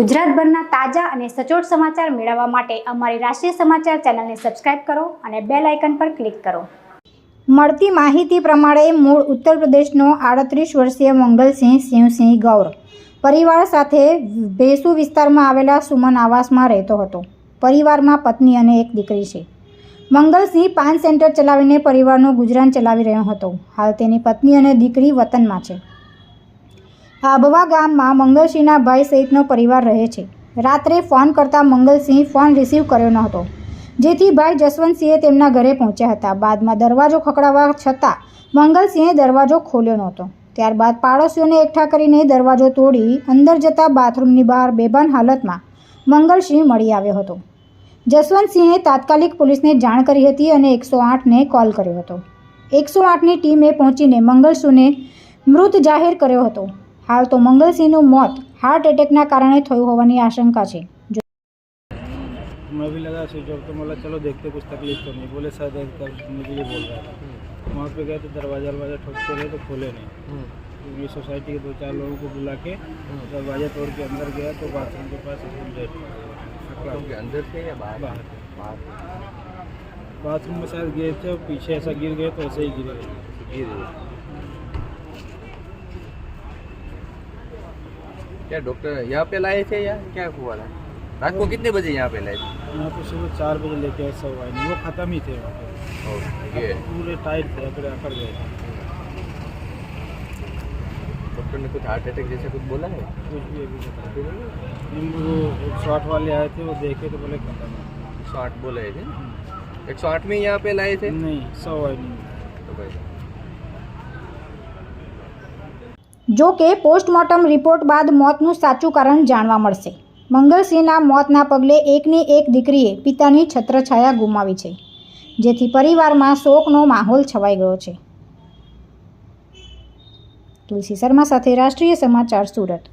ગુજરાતભરના તાજા અને સચોટ સમાચાર મેળવવા માટે અમારી રાષ્ટ્રીય સમાચાર ચેનલને સબસ્ક્રાઇબ કરો અને બેલ આઇકન પર ક્લિક કરો. મળતી માહિતી પ્રમાણે મૂળ ઉત્તર પ્રદેશનો આડત્રીસ વર્ષીય મંગલસિંહ સિંહસિંહ ગૌર પરિવાર સાથે ભેસુ વિસ્તારમાં આવેલા સુમન આવાસમાં રહેતો હતો. પરિવારમાં પત્ની અને એક દીકરી છે. મંગલસિંહ પાન સેન્ટર ચલાવીને પરિવારનું ગુજરાન ચલાવી રહ્યો હતો. હાલ તેની પત્ની અને દીકરી વતનમાં છે. આબવા ગામમાં મંગલસિંહના ભાઈ સહિતનો પરિવાર રહે છે. રાત્રે ફોન કરતા મંગલસિંહ ફોન રિસીવ કર્યો ન હતો જેથી ભાઈ જસવંતસિંહે તેમના ઘરે પહોંચ્યા હતા. બાદમાં દરવાજો ખખડાવવા છતાં મંગલસિંહે દરવાજો ખોલ્યો નહોતો. ત્યારબાદ પાડોશીઓને એકઠા કરીને દરવાજો તોડી અંદર જતા બાથરૂમની બહાર બેભાન હાલતમાં મંગલસિંહ મળી આવ્યો હતો. જસવંતસિંહે તાત્કાલિક પોલીસને જાણ કરી હતી અને એકસો આઠને કોલ કર્યો હતો. એકસો આઠની ટીમે પહોંચીને મંગલસિંહને મૃત જાહેર કર્યો હતો. હાલ તો મંગલસિંહનું મોત હાર્ટ એટેકના કારણે થયું હોવાની આશંકા છે જો मैं भी लगा स्विच ऑफ तो बोला चलो देखते कुछ तकलीफ तो नहीं बोले शायद करने के लिए बोल रहा था वहाँ पे गए तो दरवाजा वरवाजा ठोकते रहे तो खोले नहीं तो ये सोसाइटी के दो चार लोगों को बुला के दरवाजा तोड़ के अंदर गया तो बाथरूम के पास एकदम डेड बाथरूम के अंदर थे या बाहर बाहर बाहर बाथरूम में शायद गए थे और पीछे ऐसा गिर गए तो ऐसे ही गिरे गिर गए क्या डॉक्टर यहाँ पे लाए थे या क्या हुआ था? रात को कितने बजे यहाँ पे लाए थे? यहाँ पे सुबह चार बजे लेके आए सब आए। वो ख़त्म ही थे वहाँ पे। पूरे टाइट थे अकड़े अकड़ गए थे। डॉक्टर ने कुछ हार्ट अटैक जैसे कुछ बोला है? कुछ भी अभी बता वो एक सौ आठ वाले आए थे वो देखे तो बोले खत्म है। एक सौ आठ बोले थे? एक सौ आठ में यहाँ पे लाए थे? नहीं सौ आए नहीं। तो भाई જો કે પોસ્ટમોર્ટમ રિપોર્ટ બાદ મોતનું સાચું કારણ જાણવા મળશે. મંગલસિંહના મોતના પગલે એકની એક દીકરીએ પિતાની છત્રછાયા ગુમાવી છે, જેથી પરિવારમાં શોકનો માહોલ છવાઈ ગયો છે. તુલસી શર્મા સાથે રાષ્ટ્રીય સમાચાર સુરત.